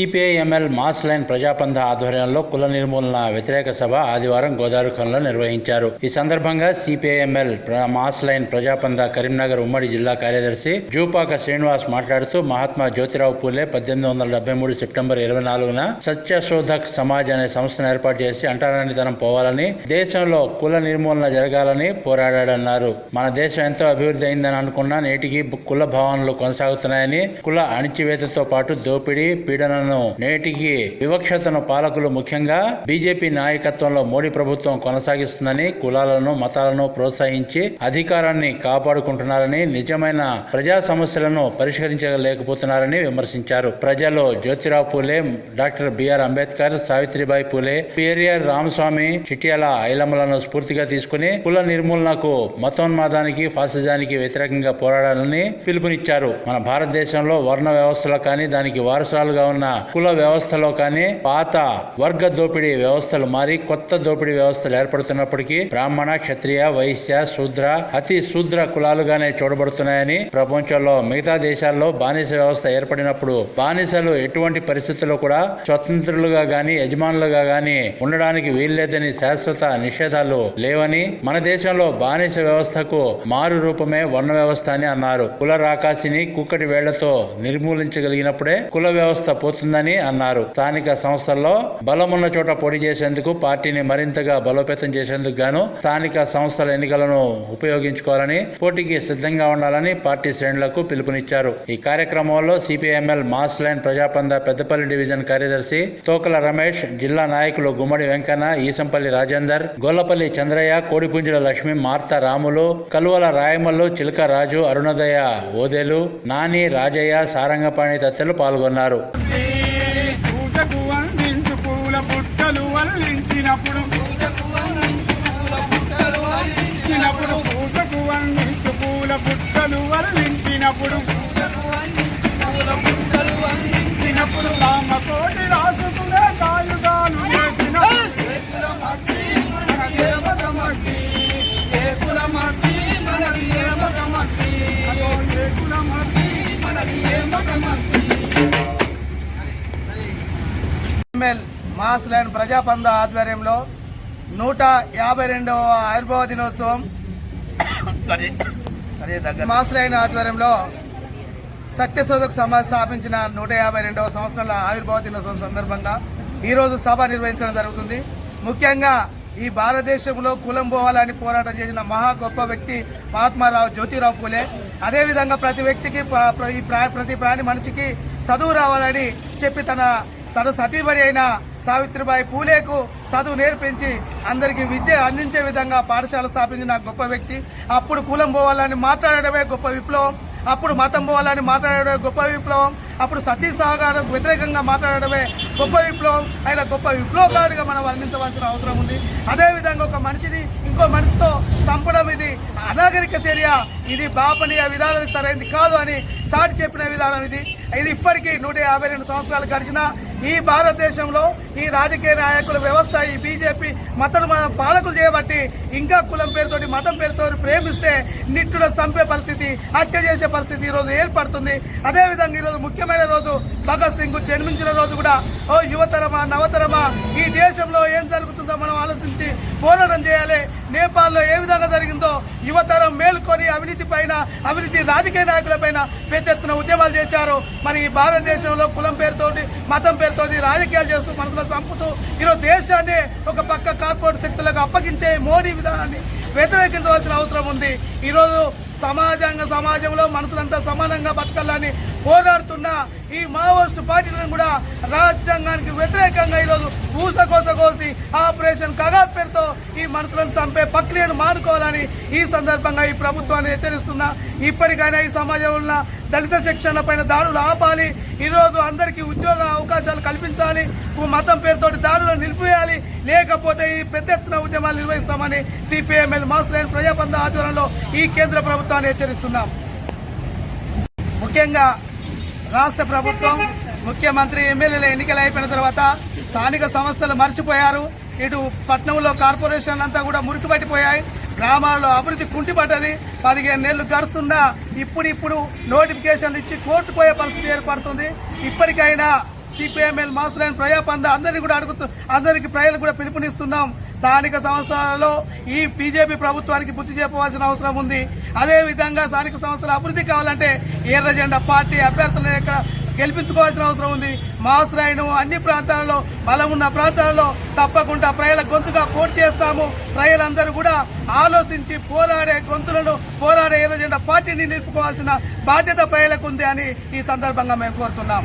CPIML mass line Prajapantha ఆధ్వర్యంలో కుల నిర్మూలన వ్యతిరేక సభ ఆదివారం గోదావరిఖంలో నిర్వహించారు. ఈ సందర్భంగా CPIML mass line Prajapantha Karimnagar ఉమ్మడి జిల్లా కార్యదర్శి జూపాక శ్రీనివాస్ మాట్లాడుతూ మహాత్మా జ్యోతిరావు పూలే పద్దెనిమిది వందల డెబ్బై మూడు సెప్టెంబర్ ఇరవై నాలుగున సత్యశోధక్ సమాజ్ అనే సంస్థను ఏర్పాటు చేసి అంటరానితనం పోవాలని దేశంలో కుల నిర్మూలన జరగాలని పోరాడాడన్నారు. మన దేశం ఎంతో అభివృద్ధి అయిందని అనుకున్నా నేటికి కుల భావనలు కొనసాగుతున్నాయని కుల అణిచివేతతో పాటు దోపిడీ పీడనను నేటికి వివక్షతను పాలకులు ముఖ్యంగా బీజేపీ నాయకత్వంలో మోడీ ప్రభుత్వం కొనసాగిస్తుందని కులాలను మతాలను ప్రోత్సహించి అధికారాన్ని కాపాడుకుంటున్నారని నిజమైన ప్రజా సమస్యలను పరిష్కరించలేకపోతున్నారని విమర్శించారు. ప్రజలు జ్యోతిరావు పూలే డాక్టర్ బిఆర్ అంబేద్కర్ సావిత్రిబాయి పూలే పేరియర్ రామస్వామి చిట్యాల ఐలమ్మలను స్ఫూర్తిగా తీసుకుని కుల నిర్మూలనకు మతోన్మాదానికి ఫాసిజానికి వ్యతిరేకంగా పోరాడాలని పిలుపునిచ్చారు. మన భారతదేశంలో వర్ణ వ్యవస్థలో కానీ దానికి వారసురాలుగా ఉన్న కుల వ్యవస్థలో కానీ పాత వర్గ దోపిడీ వ్యవస్థలు మారి కొత్త దోపిడీ వ్యవస్థలు ఏర్పడుతున్నప్పటికీ బ్రాహ్మణ క్షత్రియ వైశ్య శూద్ర అతి శూద్ర కులాలుగానే చూడబడుతున్నాయని ప్రపంచంలో మిగతా దేశాల్లో బానిస వ్యవస్థ ఏర్పడినప్పుడు బానిసలు ఎటువంటి పరిస్థితుల్లో కూడా స్వతంత్రులుగా గాని యజమానులుగా గాని ఉండడానికి వీల్లేదని శాశ్వత నిషేధాలు లేవని మన దేశంలో బానిస వ్యవస్థకు మారు రూపమే వర్ణ వ్యవస్థ అని అన్నారు. కుల రాకాసిని కుక్కటి వేళ్ళతో నిర్మూలించగలిగినప్పుడే కుల వ్యవస్థ వస్తుందని అన్నారు. స్థానిక సంస్థల్లో బలమున్న చోట పోటీ చేసేందుకు పార్టీని మరింతగా బలోపేతం చేసేందుకు గాను స్థానిక సంస్థల ఎన్నికలను ఉపయోగించుకోవాలని పోటీకి సిద్ధంగా ఉండాలని పార్టీ శ్రేణులకు పిలుపునిచ్చారు. ఈ కార్యక్రమంలో CPIML mass line Prajapantha Peddapalli division కార్యదర్శి తోకల రమేష్ జిల్లా నాయకులు గుమ్మడి వెంకన్న ఈసంపల్లి రాజేందర్ గొల్లపల్లి చంద్రయ్య కోడిపుంజుల లక్ష్మి మార్త రాములు కలువల రాయమల్లు చిలక రాజు అరుణోదయ ఓదేలు నాని రాజయ్య సారంగపాణి తదితరులు పాల్గొన్నారు. పూజకు అందించు పూల బుట్టలు వల్లించినప్పుడు ఇచ్చినప్పుడు పూజకు అందించు పూల బుట్టలు వల్లించినప్పుడు ఎమ్మెల్ మాస్ ల్యాండ్ ప్రజాపంద ఆధ్వర్యంలో నూట యాభై రెండవ ఆవిర్భావ దినోత్సవం మాస్ లైన్ ఆధ్వర్యంలో సత్యశోధక్ సమాజ్ స్థాపించిన నూట యాభై రెండవ సంవత్సరాల ఆవిర్భావ దినోత్సవం సందర్భంగా ఈరోజు సభ నిర్వహించడం జరుగుతుంది. ముఖ్యంగా ఈ భారతదేశంలో కులం పోవాలని పోరాటం చేసిన మహా గొప్ప వ్యక్తి మహాత్మారావు జ్యోతిరావు పూలే. అదేవిధంగా ప్రతి వ్యక్తికి ప్రతి ప్రాణి మనిషికి చదువు రావాలని చెప్పి తన తన సతీమణి అయిన సావిత్రిబాయి పూలేకు చదువు నేర్పించి అందరికీ విద్య అందించే విధంగా పాఠశాల స్థాపించిన గొప్ప వ్యక్తి. అప్పుడు కులం పోవాలని మాట్లాడడమే గొప్ప విప్లవం. అప్పుడు మతం పోవాలని మాట్లాడడమే గొప్ప విప్లవం. అప్పుడు సతీ సహకారం వ్యతిరేకంగా మాట్లాడడమే గొప్ప విప్లవం. ఆయన గొప్ప విప్లవకారుడిగా మనం వర్ణించవలసిన అవసరం ఉంది. అదేవిధంగా ఒక మనిషిని ఇంకో మనిషితో చంపడం ఇది అనాగరిక చర్య. ఇది బాపనీయ విధానం సరైనది కాదు అని సాటి చెప్పిన విధానం ఇది. ఇది ఇప్పటికీ నూట యాభై రెండు సంవత్సరాలు గడిచిన ఈ భారతదేశంలో ఈ రాజకీయ నాయకుల వ్యవస్థ ఈ బీజేపీ మతను మన పాలకులు చేయబట్టి ఇంకా కులం పేరుతోటి మతం పేరుతో ప్రేమిస్తే నిట్టుడ చంపే పరిస్థితి హత్య చేసే పరిస్థితి ఈ రోజు ఏర్పడుతుంది. అదేవిధంగా ఈ రోజు ముఖ్యమైన రోజు భగత్ సింగ్ జన్మించిన రోజు కూడా. ఓ యువతరమా నవతరమా ఈ దేశంలో ఏం జరుగుతుందో మనం ఆలోచించి పోరాటం చేయాలి. నేపాల్లో ఏ విధంగా జరిగిందో యువతరం మేల్కొని అవినీతి పైన అవినీతి రాజకీయ నాయకుల పైన పెద్ద ఎత్తున ఉద్యమాలు చేశారు. మరి ఈ భారతదేశంలో కులం పేరుతోటి మతం పేరుతోటి రాజకీయాలు చేస్తూ మనసులో చంపుతూ ఈరోజు దేశాన్ని ఒక పక్క కార్పొరేట్ శక్తులకు అప్పగించే మోడీ విధానాన్ని వ్యతిరేకించవలసిన అవసరం ఉంది. ఈరోజు సమాజంగా సమాజంలో మనుషులంతా సమానంగా బతకాలని పోరాడుతున్న ఈ మావోయిస్టు పార్టీలను కూడా రాజ్యాంగానికి వ్యతిరేకంగా ఈరోజు ఊసకోస కోసి ఆపరేషన్ కగార్ పేరుతో ఈ మనుషులను చంపే ప్రక్రియను మానుకోవాలని ఈ సందర్భంగా ఈ ప్రభుత్వాన్ని హెచ్చరిస్తున్నా. ఇప్పటికైనా ఈ సమాజంలో ఉన్న దళిత శిక్షణ పైన దాడులు ఆపాలి. ఈరోజు అందరికీ ఉద్యోగ అవకాశాలు కల్పించాలి. మతం పేరుతోటి దాడులను నిలిపి లేకపోతే ఈ పెద్ద ఎత్తున ఉద్యమాలు నిర్వహిస్తామని సిపిఎంఎల్ మాస్ లైన్ ప్రజాబంధ ఆధ్వర్యంలో ఈ కేంద్ర ప్రభుత్వాన్ని హెచ్చరిస్తున్నాం. ముఖ్యంగా రాష్ట్ర ప్రభుత్వం ముఖ్యమంత్రి ఎమ్మెల్యేల ఎన్నికలు అయిపోయిన తర్వాత స్థానిక సంస్థలు మర్చిపోయారు. ఇటు పట్నంలో కార్పొరేషన్ అంతా కూడా మురికిపట్టిపోయాయి. గ్రామాల్లో అభివృద్ధి కుంటిపడ్డది. పదిహేను నెలలు గడుస్తున్నా ఇప్పుడిప్పుడు నోటిఫికేషన్లు ఇచ్చి కోర్టుపోయే పరిస్థితి ఏర్పడుతుంది. ఇప్పటికైనా సిపిఎంఎల్ మాస్లైన్ ప్రజాపంద అందరినీ కూడా అడుగుతూ అందరికి ప్రజలకు కూడా పిలుపునిస్తున్నాం. స్థానిక సంస్థలలో ఈ బీజేపీ ప్రభుత్వానికి బుద్ధి చెప్పవలసిన అవసరం ఉంది. అదేవిధంగా స్థానిక సంస్థల అభివృద్ధి కావాలంటే ఎర్ర జెండా పార్టీ అభ్యర్థులను ఇక్కడ గెలిపించుకోవాల్సిన అవసరం ఉంది. మాస్లైన్ అన్ని ప్రాంతాలలో బలం ఉన్న ప్రాంతాలలో తప్పకుండా ప్రజల గొంతుగా పోటీ చేస్తాము. ప్రజలందరూ కూడా ఆలోచించి పోరాడే గొంతులను పోరాడే ఎర్ర జెండా పార్టీని నిలుపుకోవాల్సిన బాధ్యత ప్రజలకు ఉంది అని ఈ సందర్భంగా మేము కోరుతున్నాం.